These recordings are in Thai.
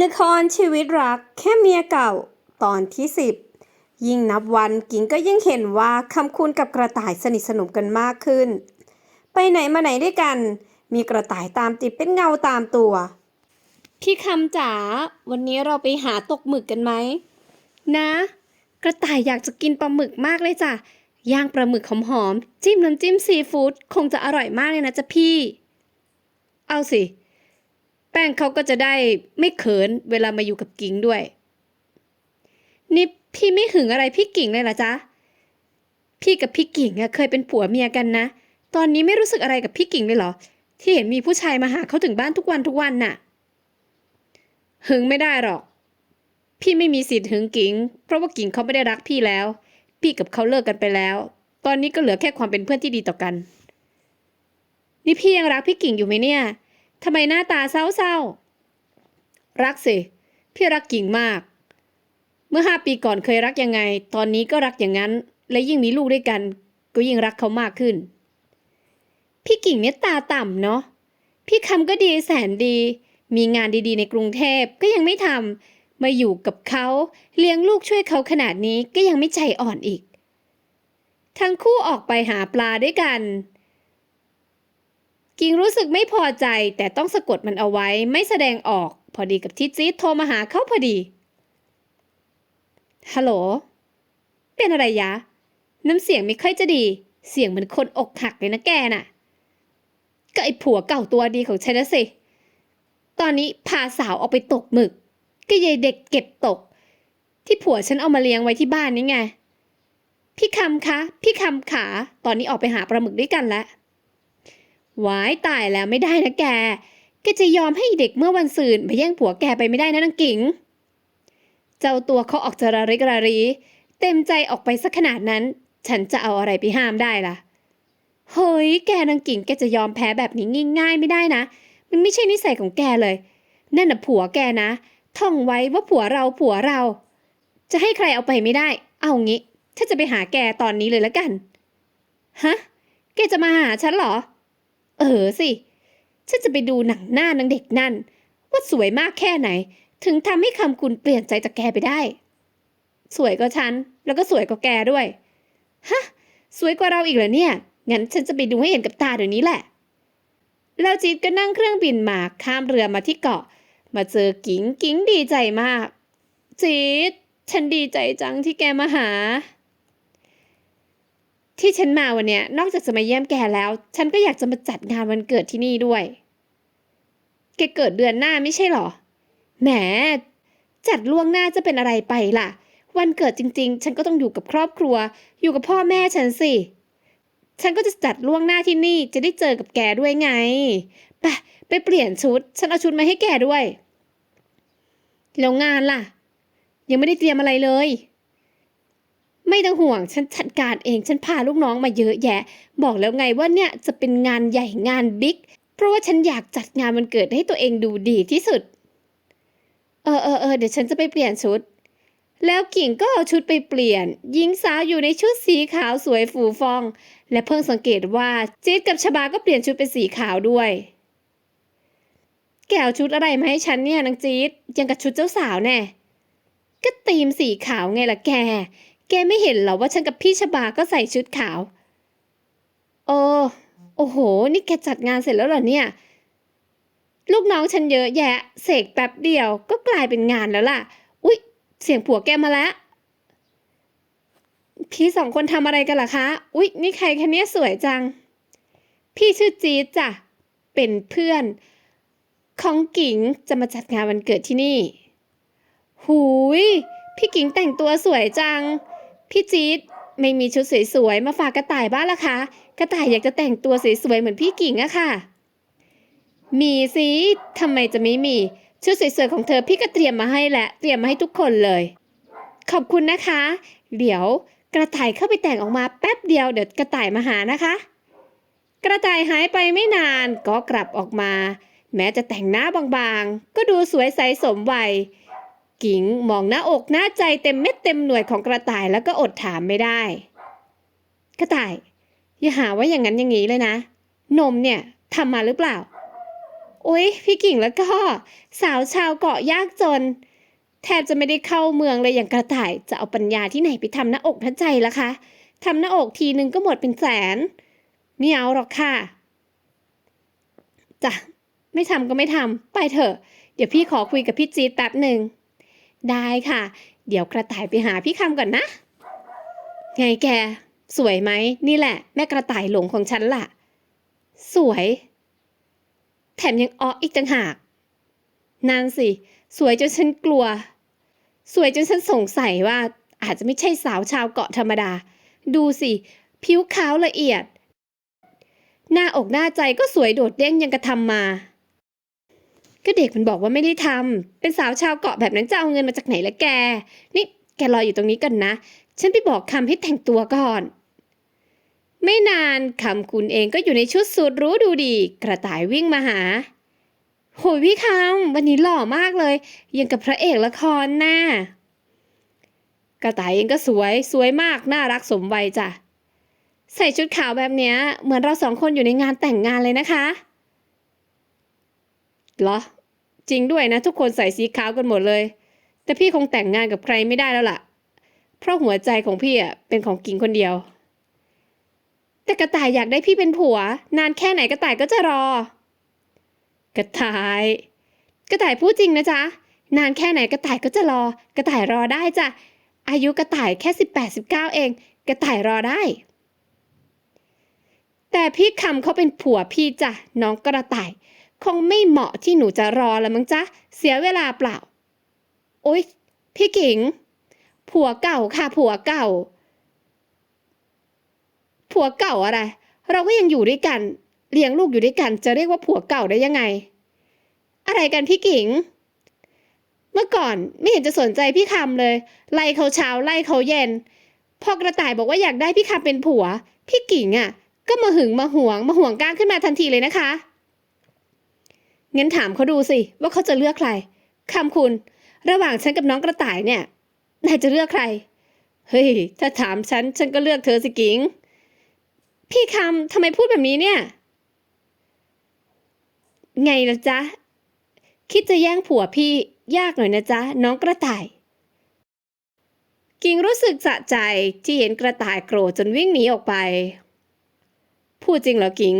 ละครชีวิตรักแค่เมียเก่าตอนที่สิบยิ่งนับวันกิ่งก็ยิ่งเห็นว่าคำคุณกับกระต่ายสนิทสนมกันมากขึ้น ไปไหนมาไหนด้วยกัน มีกระต่ายตามติดเป็นเงาตามตัว พี่คำจ๋าวันนี้เราไปหาตกหมึกกันไหม นะ กระต่ายอยากจะกินปลาหมึกมากเลยจ้ะย่างปลาหมึกหอมๆจิ้มน้ำจิ้มซีฟู้ดคงจะอร่อยมากเลยนะจ๊ะพี่ เอาสิ ป้งเขาก็จะได้ไม่เขินเวลามาอยู่กับกิ่งด้วย นี่พี่ไม่หึงอะไรพี่กิ่งเลยเหรอจ๊ะ พี่กับพี่กิ่งอะเคยเป็นผัวเมียกันนะ ตอนนี้ไม่รู้สึกอะไรกับพี่กิ่งเลยเหรอ ที่เห็นมีผู้ชายมาหาเขาถึงบ้านทุกวันทุกวันน่ะ หึงไม่ได้หรอก พี่ไม่มีสิทธิ์หึงกิ่ง เพราะว่ากิ่งเขาไม่ได้รักพี่แล้ว พี่กับเขาเลิกกันไปแล้ว ตอนนี้ก็เหลือแค่ความเป็นเพื่อนที่ดีต่อกัน นี่พี่ยังรักพี่กิ่งอยู่ไหมเนี่ย ทำไมหน้าตาเศร้าๆ รักสิ พี่รักกิ่งมาก เมื่อห้าปีก่อนเคยรักยังไง ตอนนี้ก็รักอย่างนั้น และยิ่งมีลูกด้วยกัน ก็ยิ่งรักเขามากขึ้น พี่กิ่งเนี่ยตาต่ำเนาะ พี่คำก็ดีแสนดี มีงานดีๆ ในกรุงเทพก็ยังไม่ทำ มาอยู่กับเขาเลี้ยงลูกช่วยเขาขนาดนี้ก็ยังไม่ใจอ่อนอีก ทั้งคู่ออกไปหาปลาด้วยกัน กิ่งรู้สึกไม่พอใจแต่ต้องสะกดมันเอาไว้ไม่แสดงออก พอดีกับที่จี๊ดโทรมาหาเขาพอดี ฮัลโหล เป็นอะไรยะ น้ำเสียงไม่ค่อยจะดี เสียงเหมือนคนอกหักเลยนะแกน่ะ ก็ไอผัวเก่าตัวดีของฉันนะสิ ตอนนี้พาสาวออกไปตกหมึก ก็ยายเด็กเก็บตก ที่ผัวฉันเอามาเลี้ยงไว้ที่บ้านนี่ไง พี่คำคะ พี่คำขา ตอนนี้ออกไปหาปลาหมึกด้วยกันแล้ว วายตายแล้วไม่ได้นะแก แกจะยอมให้เด็กเมื่อวันซืนมาแย่งผัวแกไปไม่ได้นะนางกิ๋ง เจ้าตัวเขาออกจะระริกระรี เต็มใจออกไปสักขนาดนั้น ฉันจะเอาอะไรไปห้ามได้ล่ะ เฮ้ย แกนางกิ่งแกจะยอมแพ้แบบนี้ง่ายๆไม่ได้นะ มันไม่ใช่นิสัยของแกเลย นั่นน่ะผัวแกนะ ท่องไว้ว่าผัวเราผัวเรา จะให้ใครเอาไปไม่ได้ เอางี้ ถ้าจะไปหาแกตอนนี้เลยละกัน ฮะ แกจะมาหาฉันเหรอ เออสิ ฉันจะไปดูหนังหน้านางเด็กนั่น ว่าสวยมากแค่ไหน ถึงทำให้คำคุณเปลี่ยนใจจากแกไปได้ สวยกว่าฉัน แล้วก็สวยกว่าแกด้วย ฮะ สวยกว่าเราอีกเหรอเนี่ย งั้นฉันจะไปดูให้เห็นกับตาเดี๋ยวนี้แหละ แล้วจีดก็นั่งเครื่องบินมาข้ามเรือมาที่เกาะ มาเจอกิงกิงดีใจมาก จีดฉันดีใจจังที่แกมาหา ที่ฉันมาวันเนี้ยนอกจากจะมาเยี่ยมแกแล้ว ฉันก็อยากจะมาจัดงานวันเกิดที่นี่ด้วย แกเกิดเดือนหน้าไม่ใช่หรอ แหม จัดล่วงหน้าจะเป็นอะไรไปล่ะ วันเกิดจริง ๆ ฉันก็ต้องอยู่กับครอบครัว อยู่กับพ่อแม่ฉันสิ ฉันก็จะจัดล่วงหน้าที่นี่จะได้เจอกับแกด้วยไง ไปไปเปลี่ยนชุด ฉันเอาชุดมาให้แกด้วย แล้วงานล่ะ ยังไม่ได้เตรียมอะไรเลย ไม่ต้องห่วงฉันจัดการเองฉันพาลูกน้องมาเยอะแยะ บอกแล้วไงว่าเนี่ยจะเป็นงานใหญ่งานบิ๊กเพราะว่าฉันอยากจัดงานวันเกิดให้ตัวเองดูดีที่สุด เออเออเออเดี๋ยวฉันจะไปเปลี่ยนชุด แล้วกิ่งก็เอาชุดไปเปลี่ยนหญิงสาวอยู่ในชุดสีขาวสวยฟูฟอง และเพิ่งสังเกตว่าจี๊ดกับชบาก็เปลี่ยนชุดเป็นสีขาวด้วยแกเอาชุดอะไรมาให้ฉันเนี่ยนางจี๊ดยังกับชุดเจ้าสาวแน่ก็ตีมสีขาวไงล่ะแก แกไม่เห็นเหรอว่าฉันกับพี่ชบาก็ใส่ชุดขาว โอ้โอ้โห นี่แกจัดงานเสร็จแล้วเหรอเนี่ย ลูกน้องฉันเยอะแยะ เสกแป๊บเดียวก็กลายเป็นงานแล้วล่ะ อุ๊ย เสียงผัวแกมาแล้ว พี่สองคนทำอะไรกันล่ะคะ อุ๊ย นี่ใครคะเนี่ยสวยจัง พี่ชื่อจี๊ดจ้ะ เป็นเพื่อน ของกิ๋งจะมาจัดงานวันเกิดที่นี่ หูย พี่กิ๋งแต่งตัวสวยจัง พี่จี๊ดไม่มีชุดสวยๆมาฝากกระต่ายบ้านละคะ กระต่ายอยากจะแต่งตัวสวยๆเหมือนพี่กิ๋งอะค่ะ มีสิทำไมจะไม่มี ชุดสวยๆของเธอพี่ก็เตรียมมาให้แหละ เตรียมมาให้ทุกคนเลย ขอบคุณนะคะ เดี๋ยวกระต่ายเข้าไปแต่งออกมาแป๊บเดียวเดี๋ยวกระต่ายมาหานะคะ กระต่ายหายไปไม่นานก็กลับออกมา แม้จะแต่งหน้าบางๆ ก็ดูสวยใสสมวัย กิงมองหน้าอกหน้าใจเต็มเม็ดเต็มหน่วยของกระต่ายแล้วก็อดถามไม่ได้ กระต่าย อย่าหาว่าอย่างนั้นอย่างนี้เลยนะ นมเนี่ยทำมาหรือเปล่า โอ๊ย พี่กิ่งแล้วก็ สาวชาวเกาะยากจน แทบจะไม่ได้เข้าเมืองเลยอย่างกระต่ายจะเอาปัญญาที่ไหนไปทำหน้าอกหน้าใจล่ะคะทำหน้าอกทีนึงก็หมดเป็นแสนไม่เอาหรอกค่ะจ้ะไม่ทำก็ไม่ทำไปเถอะ เดี๋ยวพี่ขอคุยกับพี่จี๊ดแป๊บหนึ่ง ได้ค่ะ เดี๋ยวกระต่ายไปหาพี่คำก่อนนะ ไงแก สวยไหม นี่แหละ แม่กระต่ายหลงของฉันล่ะ สวย แถมยังอ้ออีกต่างหากนานสิ สวยจนฉันกลัว สวยจนฉันสงสัยว่าอาจจะไม่ใช่สาวชาวเกาะธรรมดา ดูสิ ผิวขาวละเอียด หน้าอกหน้าใจก็สวยโดดเด้งยังกระทำมา ก็เด็กมันบอกว่าไม่ได้ทำเป็นสาวชาวเกาะแบบนั้นจะเอาเงินมาจากไหนละแก นี่แกรออยู่ตรงนี้กันนะ ฉันไปบอกคำให้แต่งตัวก่อน ไม่นานคำคุณเองก็อยู่ในชุดสูทรู้ดูดี กระต่ายวิ่งมาหา โหยพี่คำวันนี้หล่อมากเลย ยังกับพระเอกละครน่ะกระต่ายเองก็สวยสวยมากน่ารักสมวัยจ้ะใส่ชุดขาวแบบเนี้ยเหมือนเราสองคนอยู่ในงานแต่งงานเลยนะคะเหรอ จริงด้วยนะทุกคนใส่สีขาวกันหมดเลย แต่พี่คงแต่งงานกับใครไม่ได้แล้วล่ะ เพราะหัวใจของพี่อะเป็นของกิ่งคนเดียว แต่กระต่ายอยากได้พี่เป็นผัว นานแค่ไหนกระต่ายก็จะรอ กระต่าย กระต่ายพูดจริงนะจ๊ะนานแค่ไหนกระต่ายก็จะรอ กระต่ายรอได้จ้ะอายุกระต่ายแค่สิบแปดสิบเก้าเอง กระต่ายรอได้ แต่พี่คำเขาเป็นผัวพี่จ้ะน้องกระต่าย คงไม่เหมาะที่หนูจะรอแล้วมั้งจ๊ะ เสียเวลาเปล่า โอ๊ย พี่กิง ผัวเก่าค่ะ ผัวเก่า ผัวเก่าอะไร เราก็ยังอยู่ด้วยกัน เลี้ยงลูกอยู่ด้วยกัน จะเรียกว่าผัวเก่าได้ยังไง อะไรกันพี่กิง เมื่อก่อนไม่เห็นจะสนใจพี่คำเลย ไล่เขาเช้าไล่เขาเย็น พอกระต่ายบอกว่าอยากได้พี่คำเป็นผัว พี่กิงอะ ก็มาหึงมาหวงมาห่วงก้างขึ้นมาทันทีเลยนะคะ งั้นถามเขาดูสิว่าเขาจะเลือกใครคำคุณ ระหว่างฉันกับน้องกระต่ายเนี่ย นายจะเลือกใคร เฮ้ย ถ้าถามฉัน ฉันก็เลือกเธอสิกิง พี่คำทำไมพูดแบบนี้เนี่ย ไงล่ะจ๊ะ คิดจะแย่งผัวพี่ยากหน่อยนะจ๊ะ น้องกระต่าย กิงรู้สึกสะใจที่เห็นกระต่ายโกรธจนวิ่งหนีออกไป พูดจริงเหรอกิง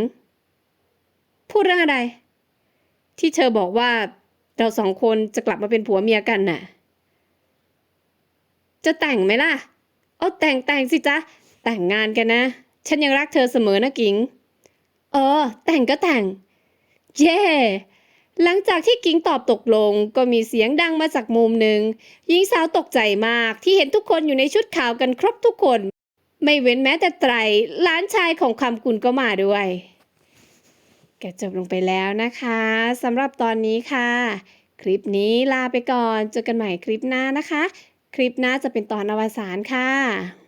พูดเรื่องอะไร ที่เธอบอกว่าเราสองคนจะกลับมาเป็นผัวเมียกันน่ะ จะแต่งไหมล่ะ เอาแต่งแต่งสิจ๊ะ แต่งงานกันนะ ฉันยังรักเธอเสมอนะกิง เออ แต่งก็แต่ง เย่หลังจากที่กิงตอบตกลงก็มีเสียงดังมาจากมุมหนึ่งหญิงสาวตกใจมากที่เห็นทุกคนอยู่ในชุดขาวกันครบทุกคน ไม่เว้นแม้แต่ไตรหล้านชายของคำกุลก็มาด้วย กจบลงไปแล้วนะคะสำหรับตอนนี้ค่ะ คลิปนี้ลาไปก่อนเจอกันใหม่คลิปหน้านะคะ คลิปหน้าจะเป็นตอนอวสานค่ะ